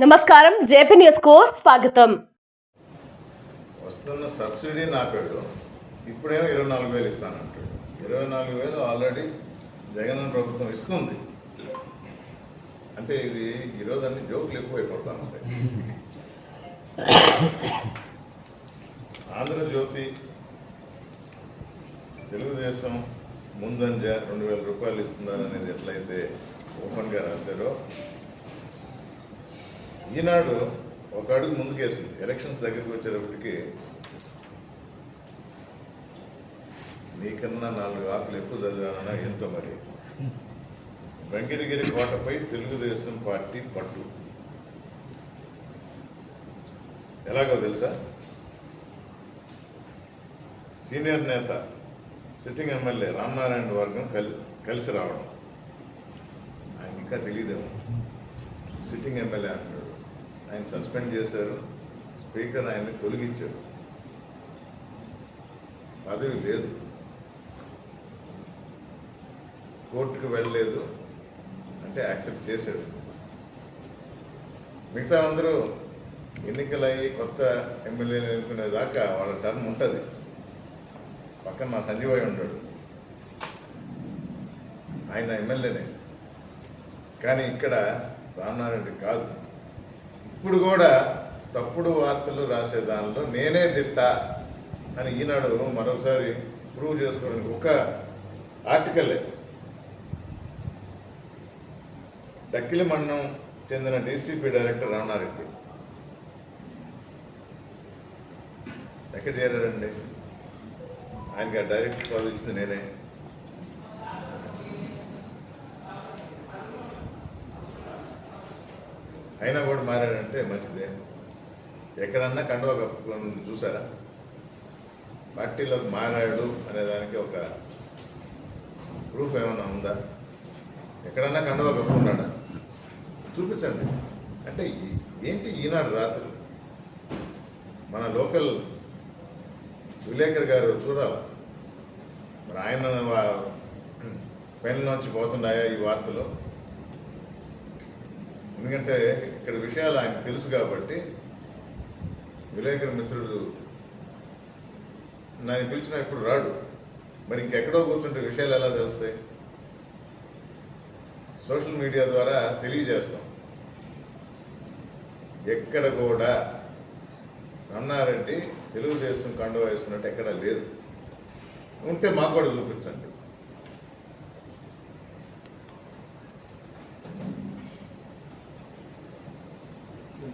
నమస్కారం జేపీ న్యూస్కు స్వాగతం. వస్తున్న సబ్సిడీ నాపాడు ఇప్పుడేమో ఇరవై నాలుగు వేలు ఇస్తానంటాడు. ఇరవై నాలుగు వేలు ఆల్రెడీ జగన్ ప్రభుత్వం ఇస్తుంది. అంటే ఇది ఈరోజు అన్ని జోకులు ఎక్కువైపోతాను. ఉంటాయి ఆంధ్రజ్యోతి తెలుగుదేశం ముందంజ రెండు వేల రూపాయలు ఇస్తున్నారు అనేది ఎట్లయితే ఓపెన్గా రాశారో ఈనాడు ఒక అడుగు ముందుకేసింది. ఎలక్షన్స్ దగ్గరికి వచ్చేటప్పటికి నీకన్నా నాలుగు ఆకులు ఎక్కువ చదివానన్నా ఎంతో మరి? వెంకటగిరి కోటపై తెలుగుదేశం పార్టీ పట్టు. ఎలాగో తెలుసా? సీనియర్ నేత సిట్టింగ్ ఎమ్మెల్యే రామనారాయణ వర్గం కలి కలిసి రావడం. ఆయన ఇంకా తెలియదేమో సిట్టింగ్ ఎమ్మెల్యే అంటున్నాడు ఆయన సస్పెండ్ చేశారు. స్పీకర్ ఆయన్ని తొలగించారు. పదవి లేదు. కోర్టుకు వెళ్ళలేదు. అంటే యాక్సెప్ట్ చేశారు. మిగతా అందరూ ఎన్నికలయ్యి కొత్త ఎమ్మెల్యేలు ఎన్నుకునే దాకా వాళ్ళ టర్మ్ ఉంటుంది. పక్కన మా సంజీవయ్య ఉన్నాడు. ఆయన ఎమ్మెల్యేనే. కానీ ఇక్కడ రామనారాయణ కాదు. ఇప్పుడు కూడా తప్పుడు వార్తలు రాసే దానిలో నేనే దిట్ట అని ఈనాడు మరొకసారి ప్రూవ్ చేసుకోవడానికి ఒక ఆర్టికలే. డక్కిలి మండలం చెందిన డీసీపీ డైరెక్టర్ రామనారెడ్డి. ఎక్కడ చేరారండి ఆయనకి ఆ డైరెక్టర్ పదవి ఇచ్చింది నేనే. అయినా కూడా మారాడంటే మంచిదే. ఎక్కడన్నా కండువా కప్పుకొని చూసారా? పార్టీలోకి మారాడు అనే దానికి ఒక ప్రూఫ్ ఏమైనా ఉందా? ఎక్కడన్నా కండువా కప్పుకున్నాడా? చూపించండి. అంటే ఏంటి ఈనాడు రాత్రి? మన లోకల్ విలేకర్ గారు చూడాలి? మరి ఆయన పైన నుంచి పోతున్నాయా ఈ వార్తలు? ఎందుకంటే ఇక్కడ విషయాలు ఆయన తెలుసు కాబట్టి విలేకరు మిత్రుడు నన్ను పిలిచిన ఇప్పుడు రాడు. మరి ఇంకెక్కడో కూర్చుంటే విషయాలు ఎలా తెలుస్తాయి? సోషల్ మీడియా ద్వారా తెలియజేస్తాం. ఎక్కడ కూడా రన్నారెడ్డి తెలుగుదేశం కండువా వేసుకున్నట్టు ఎక్కడా లేదు. ఉంటే మాకు కూడా చూపించండి.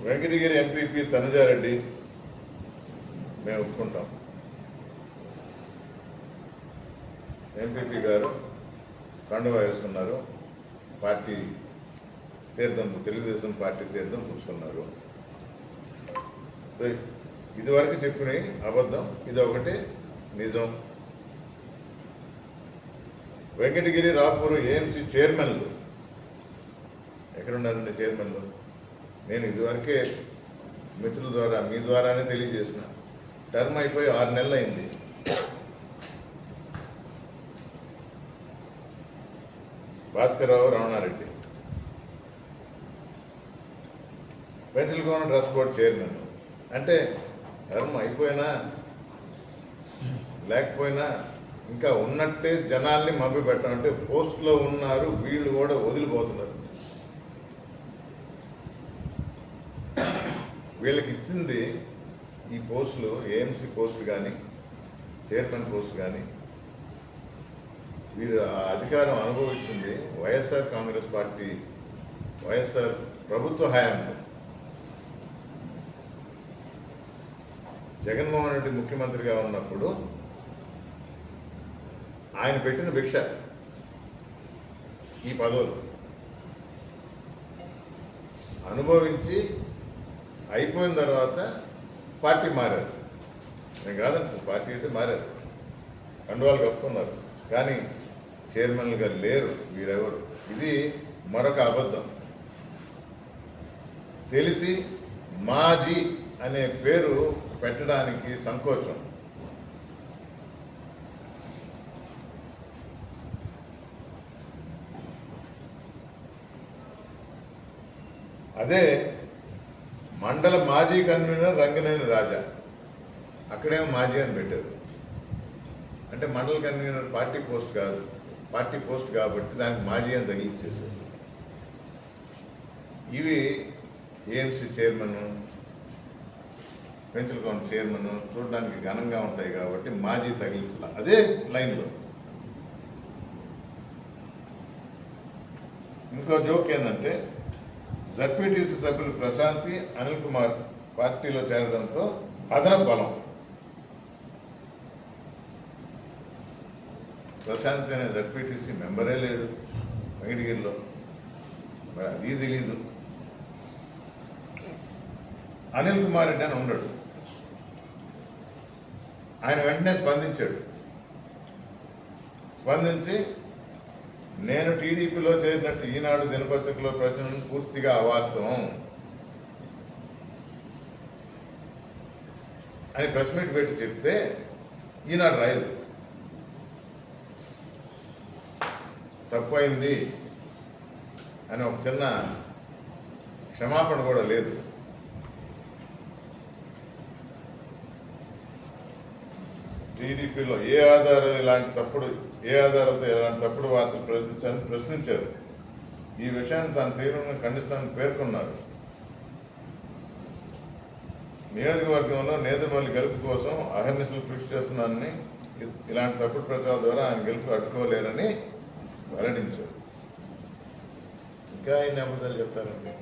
వెంకటగిరి ఎంపీపీ తనజారెడ్డి మేము ఒప్పుకుంటాం. ఎంపీపీ గారు కండువా వేసుకున్నారు పార్టీ తీర్థం తెలుగుదేశం పార్టీ తీర్థం పుచ్చుకున్నారు. సో ఇదివరకు చెప్పిన అబద్ధం ఇది ఒకటి నిజం. వెంకటగిరి రాపూరు ఏఎంసీ చైర్మన్లు ఎక్కడున్నారండి చైర్మన్లు నేను ఇదివరకే మిత్రుల ద్వారా మీ ద్వారానే తెలియజేసిన. టర్మ్ అయిపోయి ఆరు నెలలు అయింది Bhaskarrao Ramanareddy. Penchalakona trust board chairman. అంటే టర్మ్ అయిపోయినా లేకపోయినా ఇంకా ఉన్నట్టే జనాల్ని మభ్య పెట్టడం అంటే పోస్ట్లో ఉన్నారు వీళ్ళు కూడా వదిలిపోతున్నారు. వీళ్ళకి ఇచ్చింది ఈ పోస్టులు ఏఎంసీ పోస్ట్ కానీ చైర్మన్ పోస్ట్ కానీ వీరు ఆ అధికారం అనుభవించింది వైఎస్ఆర్ కాంగ్రెస్ పార్టీ వైఎస్ఆర్ ప్రభుత్వ హయాంలో. జగన్మోహన్ రెడ్డి ముఖ్యమంత్రిగా ఉన్నప్పుడు ఆయన పెట్టిన భిక్ష ఈ పదవులు. అనుభవించి అయిపోయిన తర్వాత పార్టీ మారారు. నేను కాదంట పార్టీ అయితే మారారు. కండువాలు కప్పుకున్నారు. కానీ చైర్మన్లుగా లేరు వీరెవరు. ఇది మరొక అబద్ధం. తెలిసి మాజీ అనే పేరు పెట్టడానికి సంకోచం. అదే మండల మాజీ కన్వీనర్ రంగనేని రాజా. అక్కడేమో మాజీ అని పెట్టారు. అంటే మండల కన్వీనర్ పార్టీ పోస్ట్ కాదు పార్టీ పోస్ట్ కాబట్టి దానికి మాజీ అని తగిలిచ్చేసారు ఇవి AMC chairman pension count chairman చూడడానికి ఘనంగా ఉంటాయి కాబట్టి మాజీ తగిలించాల. అదే లైన్లో. ఇంకో జోక్ ఏంటంటే జడ్పీటీసీ సభ్యులు ప్రశాంతి అనిల్ కుమార్ పార్టీలో చేరడంతో అదనపు బలం. ప్రశాంతి అనే జడ్పీటీసీ మెంబరే లేడు వెంకటగిరిలో మరి అది తెలీదు. అనిల్ కుమార్ రెడ్డి అని ఉండడు. ఆయన వెంటనే స్పందించాడు. స్పందించి నేను టీడీపీలో చేరినట్టు ఈనాడు దినపత్రికలో ప్రచురణ పూర్తిగా అవాస్తవం అని ప్రెస్ మీట్ పెట్టి చెప్తే ఈనాడు రాయదు. తప్పైంది అని ఒక చిన్న క్షమాపణ కూడా లేదు. టీడీపీలో ఏ ఆధారం ఇలాంటి తప్పుడు ఏ ఆధారంతో ఇలాంటి తప్పుడు వార్తలు ప్రశ్నించని ప్రశ్నించారు. ఈ విషయాన్ని తాను తీవ్రంగా ఖండిస్తానని పేర్కొన్నారు. నియోజకవర్గంలో నేతమల్లి గెలుపు కోసం అహర్నిశలు కృషి చేస్తున్నానని ఇలాంటి తప్పుడు ప్రచారం ద్వారా ఆయన గెలుపు అడ్డుకోలేరని వెల్లడించారు. ఇంకా ఎన్ని అబద్ధాలు చెప్తారండి?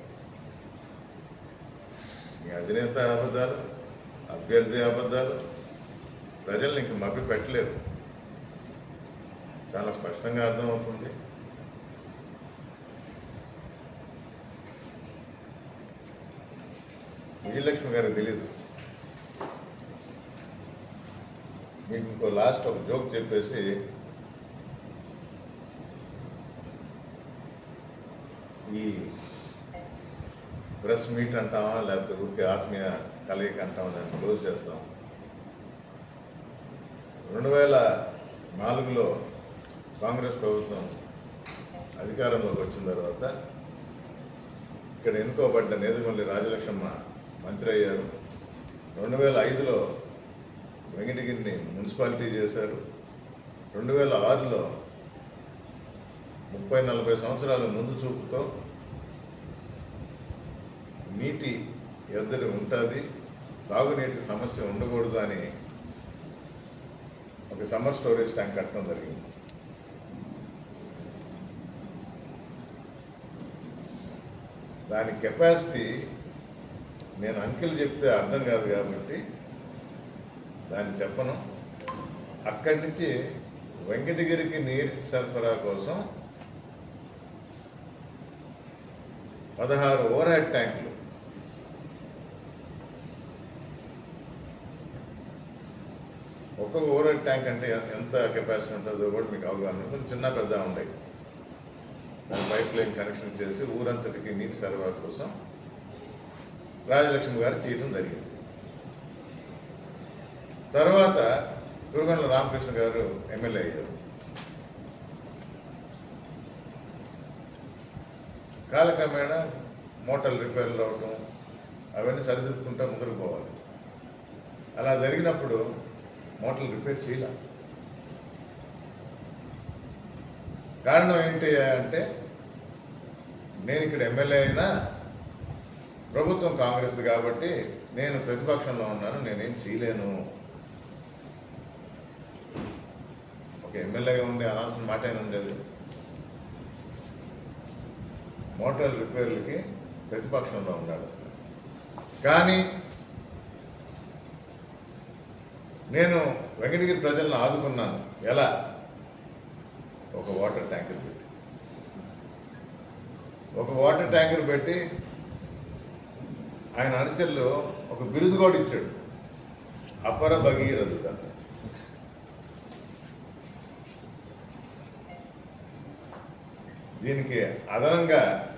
మీ అధినేత అబద్ధాలు అభ్యర్థి అబద్ధాలు ప్రజల్ని ఇంక మభ్య పెట్టలేరు చాలా స్పష్టంగా అర్థమవుతుంది. విజయలక్ష్మి గారికి తెలీదు. మీకు ఇంకో లాస్ట్ ఒక జోక్ చెప్పేసి ఈ ప్రెస్ మీట్ అంటామా లేకపోతే ఊరికే ఆత్మీయ కలయిక అంటామా దాన్ని క్లోజ్ చేస్తాం. రెండు వేల నాలుగులో కాంగ్రెస్ ప్రభుత్వం అధికారంలోకి వచ్చిన తర్వాత ఇక్కడ ఎన్నుకోబడ్డ నేదుమల్లి రాజలక్ష్మ మంత్రి అయ్యారు. రెండు వేల ఐదులో వెంకటగిరిని మున్సిపాలిటీ చేశారు. రెండు వేల ఆరులో ముప్పై నలభై సంవత్సరాల ముందు చూపుతో నీటి ఎద్దడి ఉంటుంది తాగునీటి సమస్య ఉండకూడదు అని ఒక సమ్మర్ స్టోరేజ్ ట్యాంక్ కట్టడం జరిగింది. దాని కెపాసిటీ నేను అంకెలు చెప్తే అర్థం కాదు కాబట్టి దాన్ని చెప్పను. అక్కడి నుంచి వెంకటగిరికి నీరు సరఫరా కోసం పదహారు ఓవర్ హెడ్ ట్యాంకులు ఒక్కొక్క ఓవర్ ట్యాంక్ అంటే ఎంత కెపాసిటీ ఉంటుందో కూడా మీకు అవగాహన కొంచెం చిన్న పెద్ద ఉంటాయి దాని పైప్ లైన్ కనెక్షన్ చేసి ఊరంతటికి నీటి సరఫరా కోసం రాజలక్ష్మి గారు చేయడం జరిగింది. తర్వాత గురుగండ్ల రామకృష్ణ గారు ఎమ్మెల్యే అయ్యారు. కాలక్రమేణా మోటార్లు రిపేర్లు అవటం అవన్నీ సరిదిద్దుకుంటా ముందుకు పోవాలి. అలా జరిగినప్పుడు మోటార్లు రిపేర్ చేయలే. కారణం ఏంటి అంటే నేను ఇక్కడ ఎమ్మెల్యే అయినా ప్రభుత్వం కాంగ్రెస్ కాబట్టి నేను ప్రతిపక్షంలో ఉన్నాను నేనేం చేయలేను. ఒక ఎమ్మెల్యేగా ఉండే అనాల్సిన మాట ఏమి ఉండేది. మోటార్ రిపేర్లకి ప్రతిపక్షంలో ఉన్నాడు. కానీ నేను వెంకటగిరి ప్రజలను ఆదుకున్నాను. ఎలా? ఒక వాటర్ ట్యాంకర్ పెట్టి. ఒక వాటర్ ట్యాంకర్ పెట్టి ఆయన అనుచరులు ఒక బిరుదు కూడా ఇచ్చాడు. అపర భగీరథుడు అంట. దీనికి అదనంగా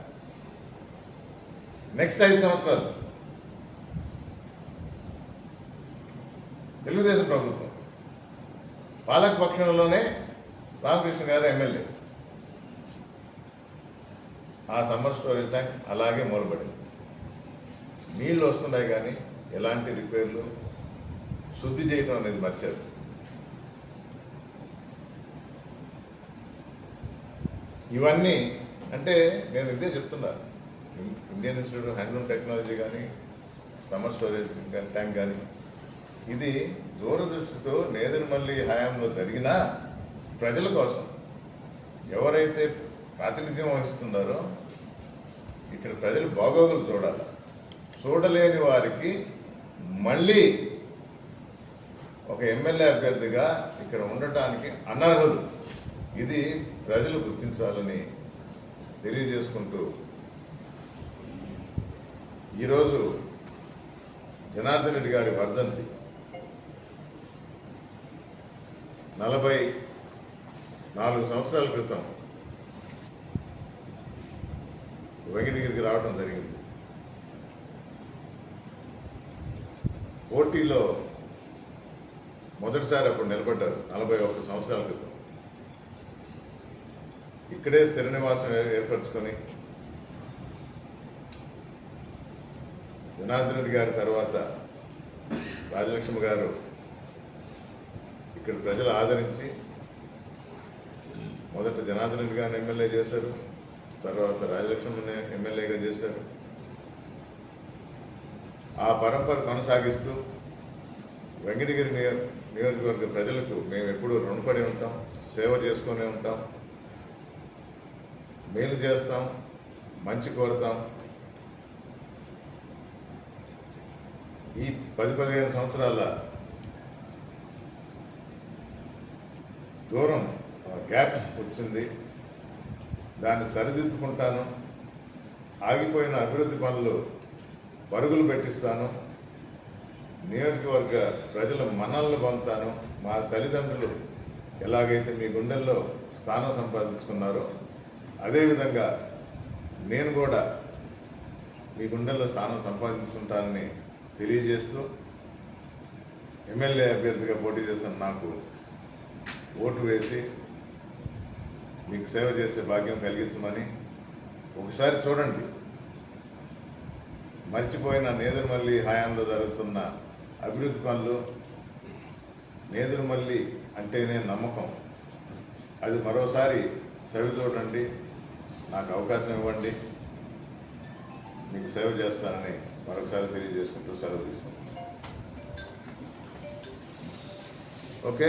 నెక్స్ట్ ఐదు సంవత్సరాలు తెలుగుదేశం ప్రభుత్వం. పాలక పక్షంలోనే రామకృష్ణ గారు ఎమ్మెల్యే. ఆ సమ్మర్ స్టోరేజ్ ట్యాంక్ అలాగే మూలబడింది. నీళ్ళు వస్తున్నాయి కానీ ఎలాంటి రిపేర్లు శుద్ధి చేయటం అనేది మర్చారు. ఇవన్నీ అంటే నేను ఇదే చెప్తున్నా. Indian Institute of Handloom Technology కానీ సమ్మర్ స్టోరేజ్ ట్యాంక్ కానీ ఇది దూరదృష్టితో నేదురుమల్లి హయాంలో జరిగినా ప్రజల కోసం ఎవరైతే ప్రాతినిధ్యం వహిస్తున్నారో ఇక్కడ ప్రజలు బాగోగులు చూడాలి. చూడలేని వారికి మళ్ళీ ఒక ఎమ్మెల్యే అభ్యర్థిగా ఇక్కడ ఉండటానికి అనర్హులు. ఇది ప్రజలు గుర్తించాలని తెలియజేసుకుంటూ ఈరోజు జనార్దన్ రెడ్డి గారి వర్ధంతి. నలభై నాలుగు సంవత్సరాల క్రితం వెంకటగిరికి రావడం జరిగింది. పోటీలో మొదటిసారి అప్పుడు నిలబడ్డారు నలభై ఒక్క సంవత్సరాల క్రితం. ఇక్కడే స్థిర నివాసం ఏర్పరచుకొని జనార్దన్ రెడ్డి గారి తర్వాత రాజలక్ష్మి గారు ఇక్కడ ప్రజలు ఆదరించి మొదట జనార్దన్ రెడ్డి గారిని ఎమ్మెల్యే చేశారు తర్వాత రాజలక్ష్మిని ఎమ్మెల్యేగా చేశారు. ఆ పరంపర కొనసాగిస్తూ వెంకటగిరి నియో నియోజకవర్గ ప్రజలకు మేము ఎప్పుడూ రుణపడి ఉంటాం సేవ చేసుకునే ఉంటాం మేలు చేస్తాం మంచి కోరుతాం. ఈ పది పదిహేను సంవత్సరాల దూరం గ్యాప్ వచ్చింది. దాన్ని సరిదిద్దుకుంటాను. ఆగిపోయిన అభివృద్ధి పనులు పరుగులు పెట్టిస్తాను. నియోజకవర్గ ప్రజల మనల్ని పొందుతాను. మా తల్లిదండ్రులు ఎలాగైతే మీ గుండెల్లో స్థానం సంపాదించుకున్నారో అదేవిధంగా నేను కూడా మీ గుండెల్లో స్థానం సంపాదించుకుంటానని తెలియజేస్తూ ఎమ్మెల్యే అభ్యర్థిగా పోటీ చేసిన నాకు ఓటు వేసి మీకు సేవ చేసే భాగ్యం కలిగించమని ఒకసారి చూడండి. మర్చిపోయిన నేదురుమల్లి హయాంలో జరుగుతున్న అభివృద్ధి పనులు నేదురుమల్లి అంటేనే నమ్మకం. అది మరోసారి చవి చూడండి. నాకు అవకాశం ఇవ్వండి. మీకు సేవ చేస్తానని మరొకసారి తెలియజేసుకుంటూ సెలవు తీసుకుంటాను ఓకే?